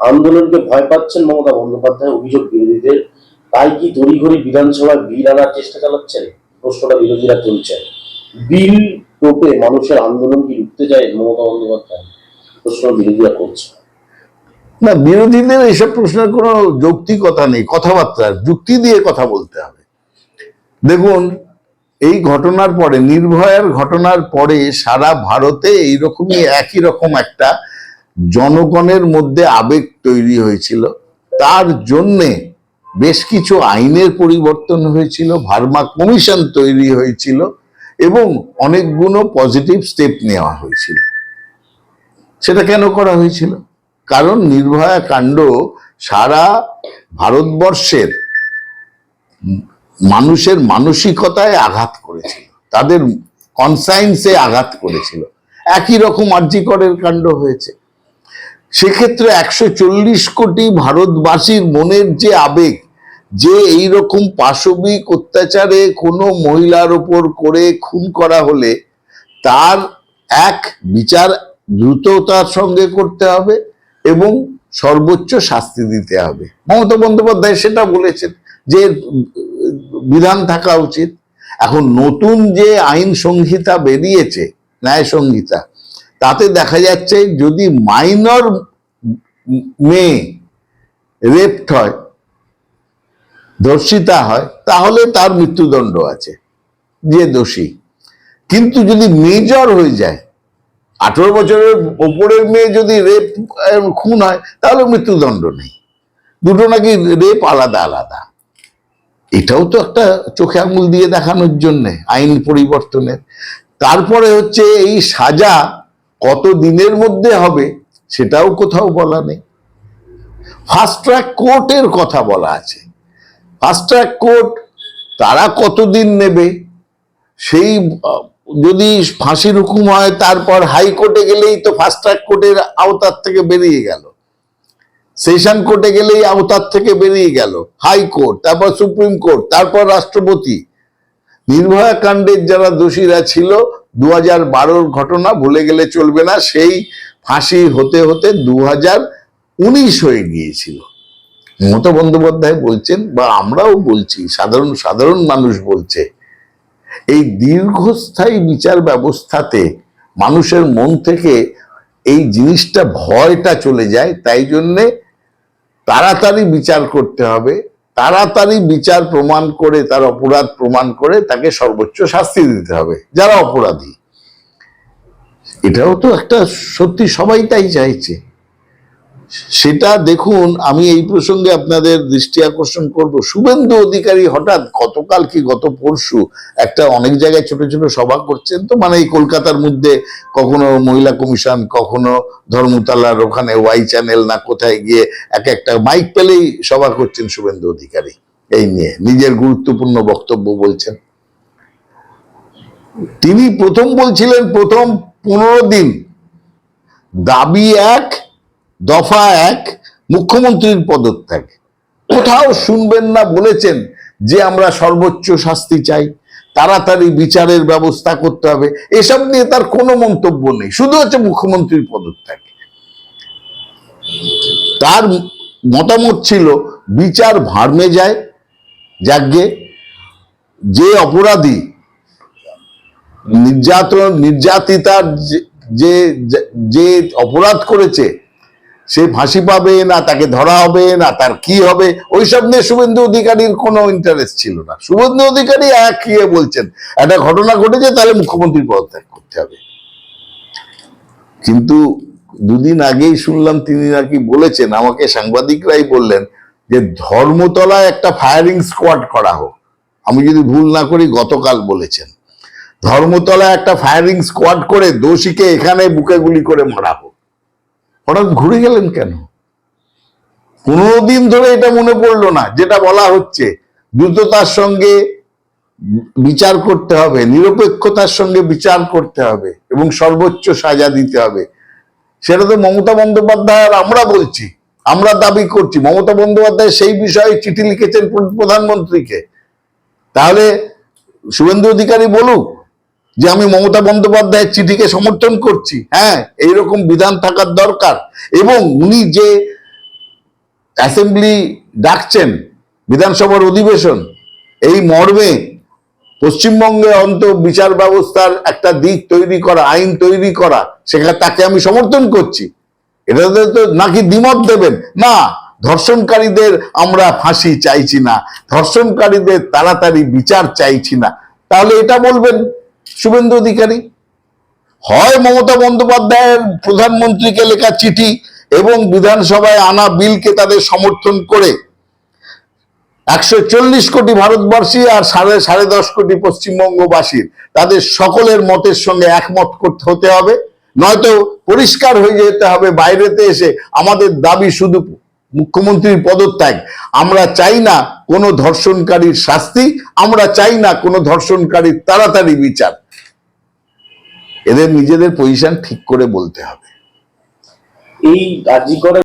আন্দোলনকে ভয় পাচ্ছেন মমতা বন্দ্যোপাধ্যায়, অভিযোগ বিরোধীদের। তাই কি তড়িঘড়ি বিধানসভায় বিল আনার চেষ্টা চালাচ্ছেন? প্রশ্নটা বিরোধীরা তুলছেন। বিল টোপে মানুষের আন্দোলন কি রুখতে যায় মমতা বন্দ্যোপাধ্যায়? প্রশ্ন বিরোধীরা করছে না, বিরোধীদের এসব প্রশ্নের কোনো যৌক্তিকতা নেই, কথাবার্তা, যুক্তি দিয়ে কথা বলতে হবে। দেখুন, এই ঘটনার পরে, নির্ভয়ার ঘটনার পরে সারা ভারতে এইরকমই একই রকম একটা জনগণের মধ্যে আবেগ তৈরি হয়েছিল। তার জন্যে বেশ কিছু আইনের পরিবর্তন হয়েছিল, ভার্মা কমিশন তৈরি হয়েছিল এবং অনেকগুলো পজিটিভ স্টেপ নেওয়া হয়েছিল। সেটা কেন করা হয়েছিল? কারণ নির্ভয়া কাণ্ড সারা ভারতবর্ষের মানুষের মানসিকতায় আঘাত করেছিল, তাদের কনসাইন্সে আঘাত করেছিল। একই রকম আর্যিকরের কাণ্ড হয়েছে। সেক্ষেত্রে একশো চল্লিশ কোটি ভারতবাসীর মনের যে আবেগ, যে এই রকম পাশবিক অত্যাচারে কোনো মহিলার ওপর করে খুন করা হলে তার এক বিচার দ্রুততার সঙ্গে করতে হবে এবং সর্বোচ্চ শাস্তি দিতে হবে। মমতা বন্দ্যোপাধ্যায় সেটা বলেছেন যে বিধান থাকা উচিত। এখন নতুন যে আইন সংহিতা বেরিয়েছে, ন্যায় সংহিতা তাতে দেখা যাচ্ছে যদি মাইনর মেয়ে রেপড হয়, ধর্ষিতা হয়, তাহলে তার মৃত্যুদণ্ড আছে, যে দোষী। কিন্তু যদি মেজর হয়ে যায়, আঠেরো বছরের ওপরের মেয়ে যদি রেপ খুন হয়, তাহলে মৃত্যুদণ্ড নেই। দুটো নাকি রেপ আলাদা আলাদা। এটাও তো একটা চোখে আঙুল দিয়ে দেখানোর জন্যে, আইন পরিবর্তনের। তারপরে হচ্ছে এই সাজা কত দিনের মধ্যে হবে সেটাও কোথাও বলা নেই। ফাস্ট ট্র্যাক কোর্টের কথা বলা আছে। ফাস্ট ট্র্যাক কোর্ট তারা কতদিন নেবে? সেই, যদি ফাঁসির হুকুম হয়, তারপর হাইকোর্টে গেলেই তো ফাস্ট ট্র্যাক কোর্টের আওতার থেকে বেরিয়ে গেল। সেশন কোর্টে গেলেই আওতার থেকে বেরিয়ে গেল। হাইকোর্ট তারপর সুপ্রিম কোর্ট তারপর রাষ্ট্রপতি। নির্ভয়া কাণ্ডের যারা দোষীরা ছিল দু হাজার ঘটনা ভুলে গেলে চলবে না। সেই ফাঁসি হতে হতে দু হাজার উনিশ হয়ে গিয়েছিল। মমতা বন্দ্যোপাধ্যায় বলছেন, বা আমরাও বলছি, সাধারণ সাধারণ মানুষ বলছে, এই দীর্ঘস্থায়ী বিচার ব্যবস্থাতে মানুষের মন থেকে এই জিনিসটা ভয়টা চলে যায়। তাই জন্যে তাড়াতাড়ি বিচার করতে হবে। তাড়াতাড়ি বিচার প্রমাণ করে, তার অপরাধ প্রমাণ করে তাকে সর্বোচ্চ শাস্তি দিতে হবে, যারা অপরাধী। এটাও তো একটা সত্যি সবাই তাই চাইছে। সেটা দেখুন, আমি এই প্রসঙ্গে আপনাদের দৃষ্টি আকর্ষণ করব। শুভেন্দু অধিকারী হঠাৎ গতকাল কি গত পরশু একটা অনেক জায়গায় ছোট ছোট সভা করছেন, তো মানে এই কলকাতার মধ্যে কখনো মহিলা কমিশন, কখনো ধর্মতলার ওখানে ওয়াই চ্যানেল না কোথায় গিয়ে এক একটা মাইক পেলেই সভা করছেন শুভেন্দু অধিকারী। এই নিয়ে নিজের গুরুত্বপূর্ণ বক্তব্য বলছেন। তিনি প্রথম বলছিলেন, প্রথম পনেরো দিন। দাবি এক দফা এক, মুখ্যমন্ত্রীর পদত্যাগ। কোথাও শুনবেন না বলেছেন যে আমরা সর্বোচ্চ শাস্তি চাই। তাড়াতাড়ি বিচারের ব্যবস্থা করতে হবে। এসব নিয়ে তার কোনো মন্তব্য নেই। শুধু হচ্ছে মুখ্যমন্ত্রীর পদত্যাগ। তার মতামত ছিল, বিচার ভার্মে যায়, যাজ্ঞে। যে অপরাধী নির্যাতন নির্যাতিতার যে যে অপরাধ করেছে সে ফাঁসি পাবে, না তাকে ধরা হবে, না তার কি হবে, ওইসব নিয়ে শুভেন্দু অধিকারীর কোনো ইন্টারেস্ট ছিল না। শুভেন্দু অধিকারী এক ইয়ে বলছেন, একটা ঘটনা ঘটেছে, তাহলে মুখ্যমন্ত্রী পদত্যাগ করতে হবে। কিন্তু দুদিন আগেই শুনলাম তিনি নাকি বলেছেন, আমাকে সাংবাদিকরাই বললেন যে ধর্মতলায় একটা ফায়ারিং স্কোয়াড করা হোক। আমি যদি ভুল না করি, গতকাল বলেছেন। ধর্মতলায় একটা ফায়ারিং স্কোয়াড করে দোষীকে এখানে বুকে গুলি করে মারা হোক। হঠাৎ ঘুরে গেলেন কেন? পনেরো দিন ধরে এটা মনে পড়ল না, যেটা বলা হচ্ছে দ্রুততার সঙ্গে বিচার করতে হবে, নিরপেক্ষতার সঙ্গে বিচার করতে হবে, এবং সর্বোচ্চ সাজা দিতে হবে। সেটা তো মমতা বন্দ্যোপাধ্যায় আর আমরা বলছি, আমরা দাবি করছি। মমতা বন্দ্যোপাধ্যায় সেই বিষয়ে চিঠি লিখেছেন প্রধানমন্ত্রীকে। তাহলে শুভেন্দু অধিকারী বলুক যে আমি মমতা বন্দ্যোপাধ্যায়ের চিঠিকে সমর্থন করছি। হ্যাঁ এইরকম বিধান থাকার দরকার। এবং উনি যে অ্যাসেম্বলি ডাকছেন, বিধানসভার অধিবেশন, এই মর্মে পশ্চিমবঙ্গে অন্ত বিচার ব্যবস্থার একটা দিক তৈরি করা, আইন তৈরি করা, সেখানে তাকে আমি সমর্থন করছি। এটাতে তো নাকি দ্বিমত দেবেন? না, ধর্ষণকারীদের আমরা ফাঁসি চাইছি না, ধর্ষণকারীদের তাড়াতাড়ি বিচার চাইছি না। তাহলে এটা বলবেন? শুভেন্দু অধিকারী। হয় মমতা বন্দ্যোপাধ্যায়ের প্রধানমন্ত্রীকে লেখা চিঠি এবং বিধানসভায় আনা বিলকে তাদের সমর্থন করে একশো চল্লিশ কোটি ভারতবর্ষী আর সাড়ে সাড়ে দশ কোটি পশ্চিমবঙ্গবাসীর। তাদের সকলের মতের সঙ্গে একমত করতে হতে হবে। নয়তো পরিষ্কার হয়ে যেতে হবে বাইরেতে এসে। আমাদের দাবি শুধু মুখ্যমন্ত্রীর পদত্যাগ। আমরা চাই না কোনো ধর্ষণকারীর শাস্তি, আমরা চাই না কোনো ধর্ষণকারীর তাড়াতাড়ি বিচার। এদের নিজেদের পজিশন ঠিক করে বলতে হবে। এই রাজি করে